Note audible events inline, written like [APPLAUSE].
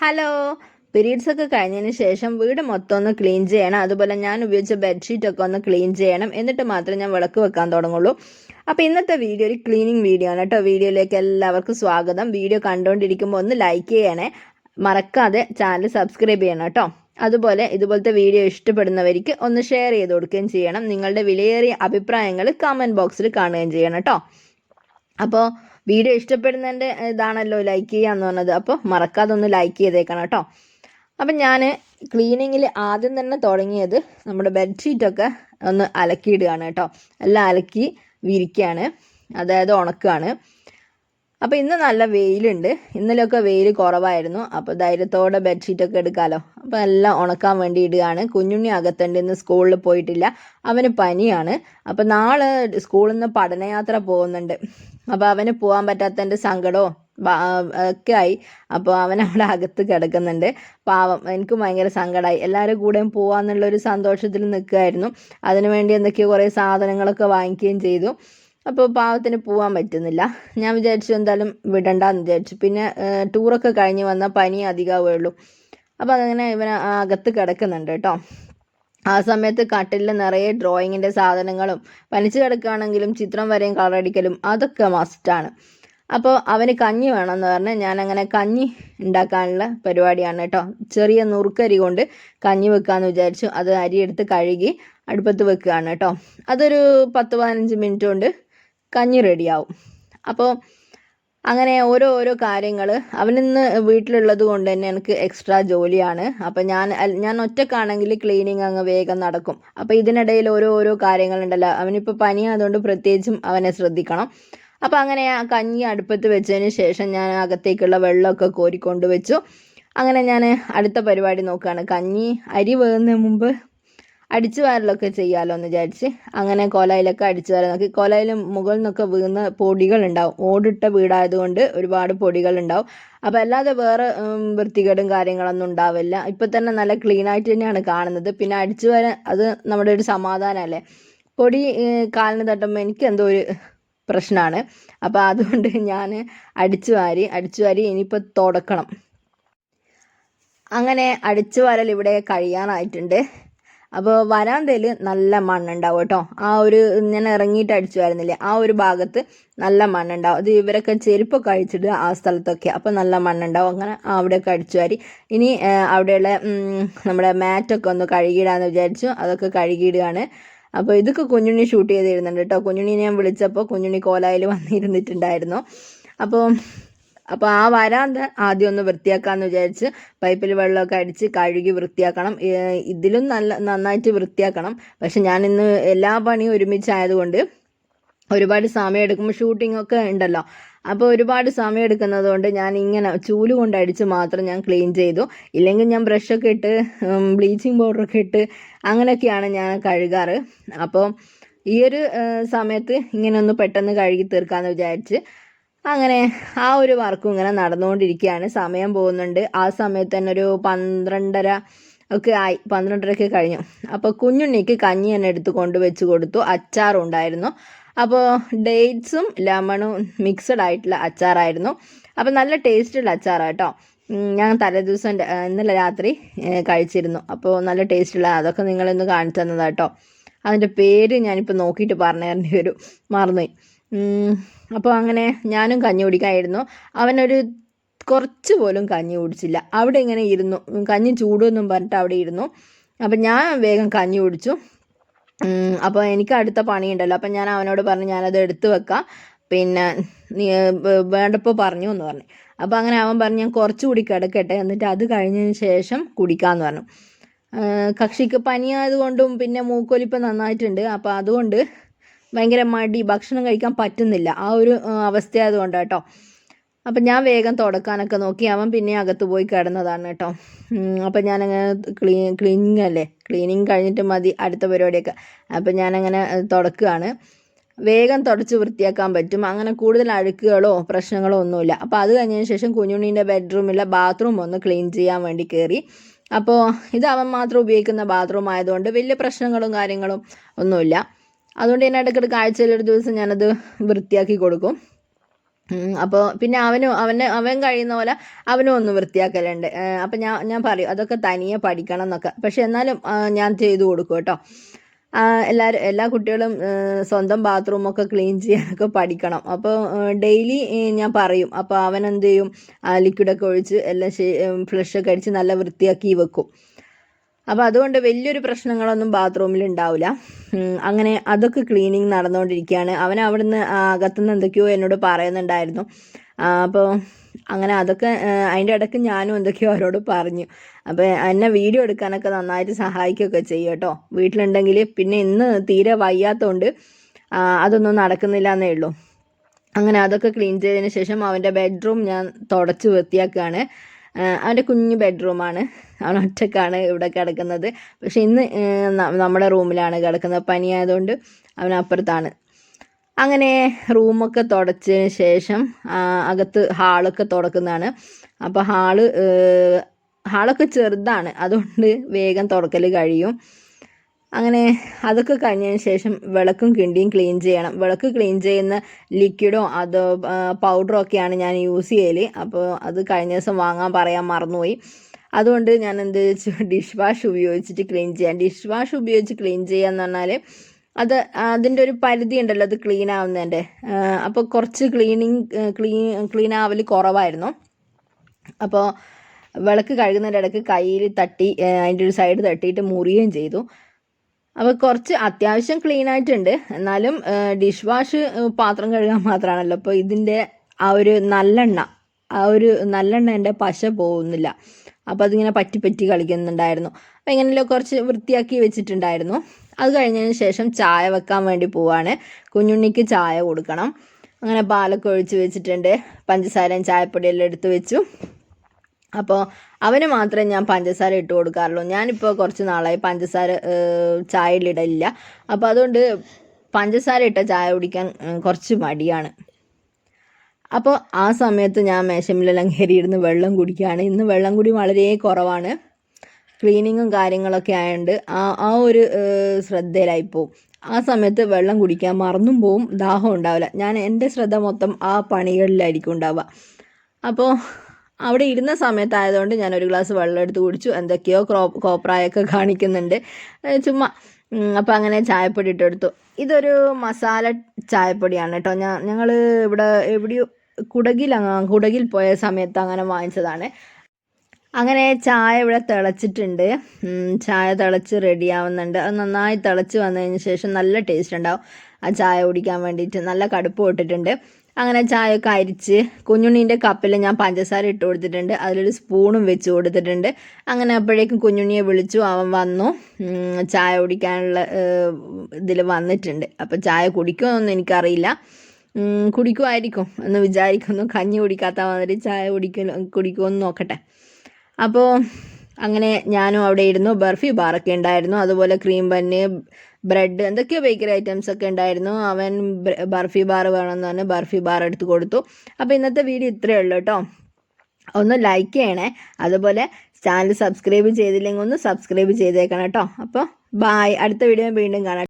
Hello periods ഒക്കെ കഴിഞ്ഞതിന് ശേഷം വീട് മൊത്തം ഒന്ന് ക്ലീൻ ചെയ്യണം. അതുപോലെ ഞാൻ ഉപയോഗിച്ച ബെഡ്ഷീറ്റ് ഒക്കെ ഒന്ന് ക്ലീൻ ചെയ്യണം. എന്നിട്ട് മാത്രമേ ഞാൻ വിളക്ക് വെക്കാൻ തുടങ്ങുള്ളൂ. അപ്പോൾ ഇന്നത്തെ വീഡിയോ ഒരു ക്ലീനിങ് വീഡിയോ ആണ് കേട്ടോ. വീഡിയോയിലേക്ക് എല്ലാവർക്കും സ്വാഗതം. വീഡിയോ കണ്ടുകൊണ്ടിരിക്കുമ്പോൾ ഒന്ന് ലൈക്ക് ചെയ്യണേ. മറക്കാതെ ചാനൽ സബ്സ്ക്രൈബ് ചെയ്യണം കേട്ടോ. അതുപോലെ ഇതുപോലത്തെ വീഡിയോ ഇഷ്ടപ്പെടുന്നവർക്ക് ഒന്ന് ഷെയർ ചെയ്ത് കൊടുക്കുകയും ചെയ്യണം. നിങ്ങളുടെ വിലയേറിയ അഭിപ്രായങ്ങൾ കമന്റ് ബോക്സിൽ കാണുകയും ചെയ്യണം കേട്ടോ. അപ്പോൾ വീഡിയോ ഇഷ്ടപ്പെടുന്നതിന്റെ ഇതാണല്ലോ ലൈക്ക് ചെയ്യാന്ന് പറഞ്ഞത്. അപ്പോൾ മറക്കാതെ ഒന്ന് ലൈക്ക് ചെയ്തേക്കണം കേട്ടോ. അപ്പം ഞാൻ ക്ലീനിങ്ങിൽ ആദ്യം തന്നെ തുടങ്ങിയത് നമ്മുടെ ബെഡ്ഷീറ്റൊക്കെ ഒന്ന് അലക്കിയിടുകയാണ് കേട്ടോ. എല്ലാം അലക്കി വിരിക്കുകയാണ്. അതായത് ഉണക്കുകയാണ്. അപ്പോൾ ഇന്ന് നല്ല വെയിലുണ്ട്. ഇന്നലെയൊക്കെ വെയിൽ കുറവായിരുന്നു. അപ്പോൾ ധൈര്യത്തോടെ ബെഡ്ഷീറ്റൊക്കെ എടുക്കാമല്ലോ അപ്പോൾ എല്ലാം ഉണക്കാൻ വേണ്ടി ഇടുകയാണ്. കുഞ്ഞുണ്ണി അകത്തുണ്ട്. ഇന്ന് സ്കൂളിൽ പോയിട്ടില്ല. അവന് പനിയാണ്. അപ്പോൾ നാളെ സ്കൂളിൽ നിന്ന് പഠനയാത്ര പോകുന്നുണ്ട്. അപ്പോൾ അവന് പോകാൻ പറ്റാത്തതിന്റെ സങ്കടവും ഒക്കെ ആയി അപ്പോൾ അവൻ അവിടെ അകത്ത് കിടക്കുന്നുണ്ട്. പാവം എനിക്ക് ഭയങ്കര സങ്കടമായി എല്ലാവരും കൂടെയും ഒരു സന്തോഷത്തിൽ നിൽക്കുമായിരുന്നു അതിനുവേണ്ടി എന്തൊക്കെയോ കുറേ സാധനങ്ങളൊക്കെ വാങ്ങിക്കുകയും ചെയ്തു. അപ്പോൾ പാവത്തിന് പോകാൻ പറ്റുന്നില്ല. ഞാൻ വിചാരിച്ചു എന്തായാലും വിടണ്ടെന്ന് വിചാരിച്ചു. പിന്നെ ടൂറൊക്കെ കഴിഞ്ഞ് വന്നാൽ പനി അധികമാവുള്ളൂ അപ്പോൾ അതങ്ങനെ ഇവൻ അകത്ത് കിടക്കുന്നുണ്ട് കേട്ടോ. ആ സമയത്ത് കട്ടിലിൽ നിറയെ ഡ്രോയിങ്ങിന്റെ സാധനങ്ങളും പനിച്ചു കിടക്കുകയാണെങ്കിലും ചിത്രം വരെയും കളറടിക്കലും അതൊക്കെ മസ്റ്റാണ് അപ്പോൾ അവന് കഞ്ഞി വേണമെന്ന് പറഞ്ഞ് ഞാൻ അങ്ങനെ കഞ്ഞി ഉണ്ടാക്കാനുള്ള പരിപാടിയാണ് കേട്ടോ. ചെറിയ നുറുക്കരി കൊണ്ട് കഞ്ഞി വെക്കാമെന്ന് വിചാരിച്ചു. അത് അരിയെടുത്ത് കഴുകി അടുപ്പത്ത് വെക്കുകയാണ് കേട്ടോ. അതൊരു പത്ത് പതിനഞ്ച് മിനിറ്റ് കൊണ്ട് കഞ്ഞി റെഡിയാവും അപ്പോൾ അങ്ങനെ ഓരോ ഓരോ കാര്യങ്ങൾ അവനിന്ന് വീട്ടിലുള്ളത് കൊണ്ട് തന്നെ എനിക്ക് എക്സ്ട്രാ ജോലിയാണ്. അപ്പം ഞാൻ ഞാൻ ഒറ്റക്കാണെങ്കിൽ ക്ലീനിങ് അങ്ങ് വേഗം നടക്കും. അപ്പം ഇതിനിടയിൽ ഓരോ ഓരോ കാര്യങ്ങളുണ്ടല്ലോ. അവനിപ്പോൾ പനിയായതുകൊണ്ട് പ്രത്യേകിച്ചും അവനെ ശ്രദ്ധിക്കണം. അപ്പം അങ്ങനെ ആ കഞ്ഞി അടുപ്പത്ത് വെച്ചതിന് ശേഷം ഞാൻ അകത്തേക്കുള്ള വെള്ളമൊക്കെ കോരിക്കൊണ്ട് വെച്ചു. അങ്ങനെ ഞാൻ അടുത്ത പരിപാടി നോക്കുകയാണ്. കഞ്ഞി അരി വേകുന്നതിന് മുമ്പ് അടിച്ചു വാരലൊക്കെ ചെയ്യാമല്ലോ എന്ന് വിചാരിച്ച് അങ്ങനെ കൊലയിലൊക്കെ അടിച്ചു വാരാൻ നോക്കി. കൊലയിൽ മുകളിൽ നിന്നൊക്കെ വീഴുന്ന പൊടികളുണ്ടാവും. ഓടിട്ട വീടായതുകൊണ്ട് ഒരുപാട് പൊടികൾ ഉണ്ടാവും അപ്പോൾ അല്ലാതെ വേറെ വൃത്തികേടും കാര്യങ്ങളൊന്നും ഉണ്ടാവില്ല. ഇപ്പം തന്നെ നല്ല ക്ലീൻ ആയിട്ട് തന്നെയാണ് കാണുന്നത്. പിന്നെ അടിച്ചു വരാൻ അത് നമ്മുടെ ഒരു സമാധാനമല്ലേ പൊടി കാലിന് തട്ടുമ്പോൾ എനിക്ക് എന്തോ ഒരു പ്രശ്നമാണ് അപ്പോൾ അതുകൊണ്ട് ഞാൻ അടിച്ചു വാരി അടിച്ചു വാരി ഇനിയിപ്പോൾ തുടക്കണം. അങ്ങനെ അടിച്ചു വാരൽ ഇവിടെ കഴിയാനായിട്ടുണ്ട് അപ്പോൾ വരാന്തയിൽ നല്ല മണ്ണുണ്ടാവും കേട്ടോ. ആ ഒരു ഞാൻ ഇറങ്ങിയിട്ട് അടിച്ചു വരുന്നില്ലേ ആ ഒരു ഭാഗത്ത് നല്ല മണ്ണുണ്ടാവും. അത് ഇവരൊക്കെ ചെരുപ്പൊക്കെ അഴിച്ചിട്ട് ആ സ്ഥലത്തൊക്കെ. അപ്പോൾ നല്ല മണ്ണുണ്ടാവും. അങ്ങനെ അവിടെയൊക്കെ അടിച്ചു വാരി. ഇനി അവിടെയുള്ള നമ്മുടെ മാറ്റൊക്കെ ഒന്ന് കഴുകിയിടാന്ന് വിചാരിച്ചു. അതൊക്കെ കഴുകിയിടുകയാണ്. അപ്പോൾ ഇതൊക്കെ കുഞ്ഞുണ്ണി ഷൂട്ട് ചെയ്തിരുന്നുണ്ട് കേട്ടോ. കുഞ്ഞുണ്ണി ഞാൻ വിളിച്ചപ്പോൾ കുഞ്ഞുണ്ണി കോലായിൽ വന്നിരുന്നിട്ടുണ്ടായിരുന്നു. അപ്പോൾ അപ്പോൾ ആ വരാന്ത ആദ്യം ഒന്ന് വൃത്തിയാക്കാമെന്ന് വിചാരിച്ച് പൈപ്പിൽ വെള്ളമൊക്കെ അടിച്ച് കഴുകി വൃത്തിയാക്കണം. ഇതിലും നല്ല നന്നായിട്ട് വൃത്തിയാക്കണം. പക്ഷെ ഞാൻ ഇന്ന് എല്ലാ പണിയും ഒരുമിച്ചായതുകൊണ്ട് ഒരുപാട് സമയം എടുക്കുമ്പോൾ ഷൂട്ടിംഗ് ഒക്കെ ഉണ്ടല്ലോ. അപ്പോൾ ഒരുപാട് സമയം എടുക്കുന്നത് കൊണ്ട് ഞാൻ ഇങ്ങനെ ചൂൽ കൊണ്ട് അടിച്ച് മാത്രം ഞാൻ ക്ലീൻ ചെയ്തു. ഇല്ലെങ്കിൽ ഞാൻ ബ്രഷൊക്കെ ഇട്ട് ബ്ലീച്ചിങ് പൗഡറൊക്കെ ഇട്ട് അങ്ങനെയൊക്കെയാണ് ഞാൻ കഴുകാറ്. അപ്പോൾ ഈ ഒരു സമയത്ത് ഇങ്ങനെ ഒന്ന് പെട്ടെന്ന് കഴുകി തീർക്കാമെന്ന് വിചാരിച്ച് അങ്ങനെ ആ ഒരു വർക്കും ഇങ്ങനെ നടന്നുകൊണ്ടിരിക്കുകയാണ്. സമയം പോകുന്നുണ്ട്. ആ സമയത്ത് തന്നെ ഒരു പന്ത്രണ്ടര ഒക്കെ ആയി. പന്ത്രണ്ടരയ്ക്ക് കഴിഞ്ഞു. അപ്പോൾ കുഞ്ഞുണ്ണിക്ക് കഞ്ഞി തന്നെ എടുത്ത് കൊണ്ട് വെച്ച് കൊടുത്തു. അച്ചാറും ഉണ്ടായിരുന്നു അപ്പോൾ ഡേറ്റ്സും ലെമണും മിക്സഡ് ആയിട്ടുള്ള അച്ചാറായിരുന്നു. അപ്പോൾ നല്ല ടേസ്റ്റുള്ള അച്ചാറാണ് കേട്ടോ ഞാൻ തലേദിവസം ഇന്നലെ രാത്രി കഴിച്ചിരുന്നു. അപ്പോൾ നല്ല ടേസ്റ്റുള്ള അതൊക്കെ നിങ്ങളൊന്ന് കാണിച്ചു തന്നതാട്ടോ അതിന്റെ പേര് ഞാനിപ്പോൾ നോക്കിയിട്ട് പറഞ്ഞു തരേണ്ടി വരും. മറന്നുപോയി. അപ്പോൾ അങ്ങനെ ഞാനും കഞ്ഞി കുടിക്കായിരുന്നു അവനൊരു കുറച്ച് പോലും കഞ്ഞി കുടിച്ചില്ല. അവിടെ ഇങ്ങനെ ഇരുന്നു. കഞ്ഞി ചൂടുമെന്നും പറഞ്ഞിട്ട് അവിടെ ഇരുന്നു. അപ്പം ഞാൻ വേഗം കഞ്ഞി കുടിച്ചു. അപ്പോൾ എനിക്ക് അടുത്ത പണിയുണ്ടല്ലോ. അപ്പം ഞാൻ അവനോട് പറഞ്ഞു ഞാനത് എടുത്തു വെക്കാം. പിന്നെ നീ വേണ്ടപ്പോൾ പറഞ്ഞു എന്ന് പറഞ്ഞു. അപ്പോൾ അങ്ങനെ അവൻ പറഞ്ഞു ഞാൻ കുറച്ചുകൂടി കിടക്കട്ടെ. എന്നിട്ട് അത് കഴിഞ്ഞതിന് ശേഷം കുടിക്കാമെന്ന് പറഞ്ഞു. കക്ഷിക്ക് പനിയായതുകൊണ്ടും പിന്നെ മൂക്കൊലിപ്പ് നന്നായിട്ടുണ്ട്. അപ്പോൾ അതുകൊണ്ട് ഭയങ്കര മടി ഭക്ഷണം കഴിക്കാൻ പറ്റുന്നില്ല. ആ ഒരു അവസ്ഥയായതുകൊണ്ട് കേട്ടോ അപ്പം ഞാൻ വേഗം തുടക്കാനൊക്കെ നോക്കി. അവൻ പിന്നെ അകത്ത് പോയി കിടന്നതാണ് കേട്ടോ. അപ്പം ഞാനങ്ങനെ ക്ലീൻ ക്ലീനിങ് അല്ലേ ക്ലീനിങ് കഴിഞ്ഞിട്ട് മതി അടുത്ത പരിപാടിയൊക്കെ. അപ്പം ഞാനങ്ങനെ തുടക്കുകയാണ്. വേഗം തുടച്ച് വൃത്തിയാക്കാൻ പറ്റും. അങ്ങനെ കൂടുതൽ അഴുക്കുകളോ പ്രശ്നങ്ങളോ ഒന്നുമില്ല. അപ്പോൾ അത് കഴിഞ്ഞതിന് ശേഷം കുഞ്ഞുണ്ണീന്റെ ബെഡ്റൂമിലെ ബാത്റൂം ഒന്ന് ക്ലീൻ ചെയ്യാൻ വേണ്ടി കയറി. അപ്പോൾ ഇത് അവൻ മാത്രം ഉപയോഗിക്കുന്ന ബാത്റൂം ആയതുകൊണ്ട് വലിയ പ്രശ്നങ്ങളും കാര്യങ്ങളും ഒന്നുമില്ല. അതുകൊണ്ട് തന്നെ ഇടയ്ക്കിടയ്ക്ക് ആഴ്ചയിൽ ഒരു ദിവസം ഞാനത് വൃത്തിയാക്കി കൊടുക്കും. അപ്പോൾ പിന്നെ അവനും അവന് അവൻ കഴിയുന്ന പോലെ അവനും ഒന്ന് വൃത്തിയാക്കലുണ്ട്. അപ്പം ഞാൻ ഞാൻ പറയും അതൊക്കെ തനിയെ പഠിക്കണം എന്നൊക്കെ. പക്ഷെ എന്നാലും ഞാൻ ചെയ്തു കൊടുക്കും കേട്ടോ. എല്ലാവരും എല്ലാ കുട്ടികളും സ്വന്തം ബാത്റൂമൊക്കെ ക്ലീൻ ചെയ്യാനൊക്കെ പഠിക്കണം. അപ്പോൾ ഡെയിലി ഞാൻ പറയും. അപ്പോൾ അവൻ എന്ത് ചെയ്യും? ലിക്വിഡൊക്കെ ഒഴിച്ച് എല്ലാം ഫ്ലഷൊക്കെ അടിച്ച് നല്ല വൃത്തിയാക്കി വെക്കും. അപ്പോൾ അതുകൊണ്ട് വലിയൊരു പ്രശ്നങ്ങളൊന്നും ബാത്റൂമിൽ ഉണ്ടാവില്ല അങ്ങനെ അതൊക്കെ ക്ലീനിങ് നടന്നുകൊണ്ടിരിക്കുകയാണ് അവൻ അവിടുന്ന് അകത്തുനിന്ന് എന്തൊക്കെയോ എന്നോട് പറയുന്നുണ്ടായിരുന്നു. അപ്പോൾ അങ്ങനെ അതൊക്കെ അതിന്റെ ഇടയ്ക്ക് ഞാനും എന്തൊക്കെയോ അവരോട് പറഞ്ഞു. അപ്പോൾ എന്നെ വീഡിയോ എടുക്കാനൊക്കെ നന്നായിട്ട് സഹായിക്കുകയൊക്കെ ചെയ്യും കേട്ടോ. വീട്ടിലുണ്ടെങ്കിൽ പിന്നെ ഇന്ന് തീരെ വയ്യാത്തതുകൊണ്ട് അതൊന്നും നടക്കുന്നില്ല എന്നേ ഉള്ളൂ. അങ്ങനെ അതൊക്കെ ക്ലീൻ ചെയ്തതിന് ശേഷം അവന്റെ ബെഡ്റൂം ഞാൻ തുടച്ച് വൃത്തിയാക്കുകയാണ് അവന്റെ കുഞ്ഞു ബെഡ്റൂമാണ് അവൻ ഒറ്റക്കാണ് ഇവിടെ കിടക്കുന്നത്. പക്ഷെ ഇന്ന് നമ്മുടെ റൂമിലാണ് കിടക്കുന്നത്. പനിയായതുകൊണ്ട് അവൻ അപ്പുറത്താണ്. അങ്ങനെ റൂമൊക്കെ തുടച്ചതിന് ശേഷം അകത്ത് ഹാളൊക്കെ തുടക്കുന്നതാണ് അപ്പോൾ ഹാൾ ഹാളൊക്കെ ചെറുതാണ്. അതുകൊണ്ട് വേഗം തുടക്കൽ കഴിയും. അങ്ങനെ അതൊക്കെ കഴിഞ്ഞതിന് ശേഷം വിളക്കും കിണ്ടിയും ക്ലീൻ ചെയ്യണം. വിളക്ക് ക്ലീൻ ചെയ്യുന്ന ലിക്വിഡോ അതോ പൗഡറോ ഒക്കെയാണ് ഞാൻ യൂസ് ചെയ്യൽ അപ്പോൾ അത് കഴിഞ്ഞ ദിവസം വാങ്ങാൻ പറയാൻ മറന്നുപോയി. അതുകൊണ്ട് ഞാൻ എന്ത് വെച്ചു? [LAUGHS] ഡിഷ് വാഷ് ഉപയോഗിച്ചിട്ട് ക്ലീൻ ചെയ്യാം. ഡിഷ് വാഷ് ഉപയോഗിച്ച് ക്ലീൻ ചെയ്യാന്ന് പറഞ്ഞാൽ അത് അതിന്റെ ഒരു പരിധി ഉണ്ടല്ലോ അത് ക്ലീൻ ആവുന്നതിന്റെ അപ്പോൾ കുറച്ച് ക്ലീനിങ് ക്ലീൻ ക്ലീൻ ആവൽ കുറവായിരുന്നു. അപ്പോൾ വിളക്ക് കഴുകുന്നതിന്റെ ഇടയ്ക്ക് കയ്യിൽ തട്ടി അതിന്റെ ഒരു സൈഡ് തട്ടിയിട്ട് മുറിയുകയും ചെയ്തു. അപ്പോൾ കുറച്ച് അത്യാവശ്യം ക്ലീൻ ആയിട്ടുണ്ട്. എന്നാലും ഡിഷ് വാഷ് പാത്രം കഴുകാൻ മാത്രമാണല്ലോ. അപ്പോൾ ഇതിന്റെ ആ ഒരു നല്ലെണ്ണ ആ ഒരു നല്ലെണ്ണേന്റെ പശ പോകുന്നില്ല. അപ്പോൾ അതിങ്ങനെ പറ്റി പറ്റി കളിക്കുന്നുണ്ടായിരുന്നു. അപ്പോൾ എങ്ങനെയല്ലോ കുറച്ച് വൃത്തിയാക്കി വെച്ചിട്ടുണ്ടായിരുന്നു. അത് കഴിഞ്ഞതിന് ശേഷം ചായ വെക്കാൻ വേണ്ടി പോവാണ്. കുഞ്ഞുണ്ണിക്ക് ചായ കൊടുക്കണം. അങ്ങനെ പാലൊക്കെ ഒഴിച്ച് വെച്ചിട്ടുണ്ട്. പഞ്ചസാരയും ചായപ്പൊടിയെല്ലാം എടുത്ത് വെച്ചു. അപ്പോൾ അവന് മാത്രമേ ഞാൻ പഞ്ചസാര ഇട്ട് കൊടുക്കാറുള്ളൂ. ഞാനിപ്പോൾ കുറച്ച് നാളായി പഞ്ചസാര ചായയിലിടലില്ല. അപ്പോൾ അതുകൊണ്ട് പഞ്ചസാര ഇട്ട ചായ കുടിക്കാൻ കുറച്ച് മടിയാണ്. അപ്പോൾ ആ സമയത്ത് ഞാൻ മേശമിലെല്ലാം കയറിയിരുന്ന് വെള്ളം കുടിക്കുകയാണ്. ഇന്ന് വെള്ളം കുടി വളരെ കുറവാണ്. ക്ലീനിങ്ങും കാര്യങ്ങളൊക്കെ ആയതുകൊണ്ട് ആ ആ ഒരു ശ്രദ്ധയിലായിപ്പോവും. ആ സമയത്ത് വെള്ളം കുടിക്കാൻ മറന്നും പോവും. ദാഹം ഉണ്ടാവില്ല. ഞാൻ എന്റെ ശ്രദ്ധ മൊത്തം ആ പണികളിലായിരിക്കും ഉണ്ടാവുക. അപ്പോൾ അവിടെ ഇരുന്ന സമയത്തായതുകൊണ്ട് ഞാൻ ഒരു ഗ്ലാസ് വെള്ളം എടുത്ത് കുടിച്ചു. എന്തൊക്കെയോ ക്രോ കോപ്രായൊക്കെ കാണിക്കുന്നുണ്ട്. ചുമ്മാ അപ്പം അങ്ങനെ ചായപ്പൊടി ഇട്ടെടുത്തു ഇതൊരു മസാല ചായപ്പൊടിയാണ് കേട്ടോ. ഞാൻ ഞങ്ങൾ ഇവിടെ എവിടെയോ കുടകിൽ കുടകിൽ പോയ സമയത്ത് അങ്ങനെ വാങ്ങിച്ചതാണ്. അങ്ങനെ ചായ ഇവിടെ തിളച്ചിട്ടുണ്ട്. ചായ തിളച്ച് റെഡി ആവുന്നുണ്ട് അത് നന്നായി തിളച്ച് വന്നതിന് ശേഷം നല്ല ടേസ്റ്റ് ഉണ്ടാവും. ആ ചായ കുടിക്കാൻ വേണ്ടിയിട്ട് നല്ല കടുപ്പ് ഇട്ടിട്ടുണ്ട്. അങ്ങനെ ചായ ഒക്കെ അരിച്ച് കുഞ്ഞുണ്ണീന്റെ കപ്പിൽ ഞാൻ പഞ്ചസാര ഇട്ട് കൊടുത്തിട്ടുണ്ട്. അതിലൊരു സ്പൂണും വെച്ച് കൊടുത്തിട്ടുണ്ട്. അങ്ങനെ അപ്പോഴേക്കും കുഞ്ഞുണ്ണിയെ വിളിച്ചു. അവൻ വന്നു. ചായ കുടിക്കാനുള്ള ഇതിൽ വന്നിട്ടുണ്ട്. അപ്പോൾ ചായ കുടിക്കുമെന്നൊന്നും എനിക്കറിയില്ല. കുടിക്കുമായിരിക്കും എന്ന് വിചാരിക്കുന്നു. കഞ്ഞി കുടിക്കാത്ത മാതിരി ചായ കുടിക്കും കുടിക്കുമെന്ന് നോക്കട്ടെ. അപ്പോൾ അങ്ങനെ ഞാനും അവിടെ ഇരുന്നു. ബർഫി ബാറൊക്കെ ഉണ്ടായിരുന്നു. അതുപോലെ ക്രീം ബന്ന് ബ്രെഡ് എന്തൊക്കെയോ ബേക്കറി ഐറ്റംസ് ഒക്കെ ഉണ്ടായിരുന്നു. അവൻ ബർഫി ബാർ വേണമെന്ന് പറഞ്ഞ് ബർഫി ബാർ എടുത്ത് കൊടുത്തു. അപ്പോൾ ഇന്നത്തെ വീഡിയോ ഇത്രയേ ഉള്ളൂ കേട്ടോ ഒന്ന് ലൈക്ക് ചെയ്യണേ. അതുപോലെ ചാനൽ സബ്സ്ക്രൈബ് ചെയ്തില്ലെങ്കിൽ ഒന്ന് സബ്സ്ക്രൈബ് ചെയ്തേക്കണം കേട്ടോ അപ്പോൾ ബായ് അടുത്ത വീഡിയോ വീണ്ടും കാണാം.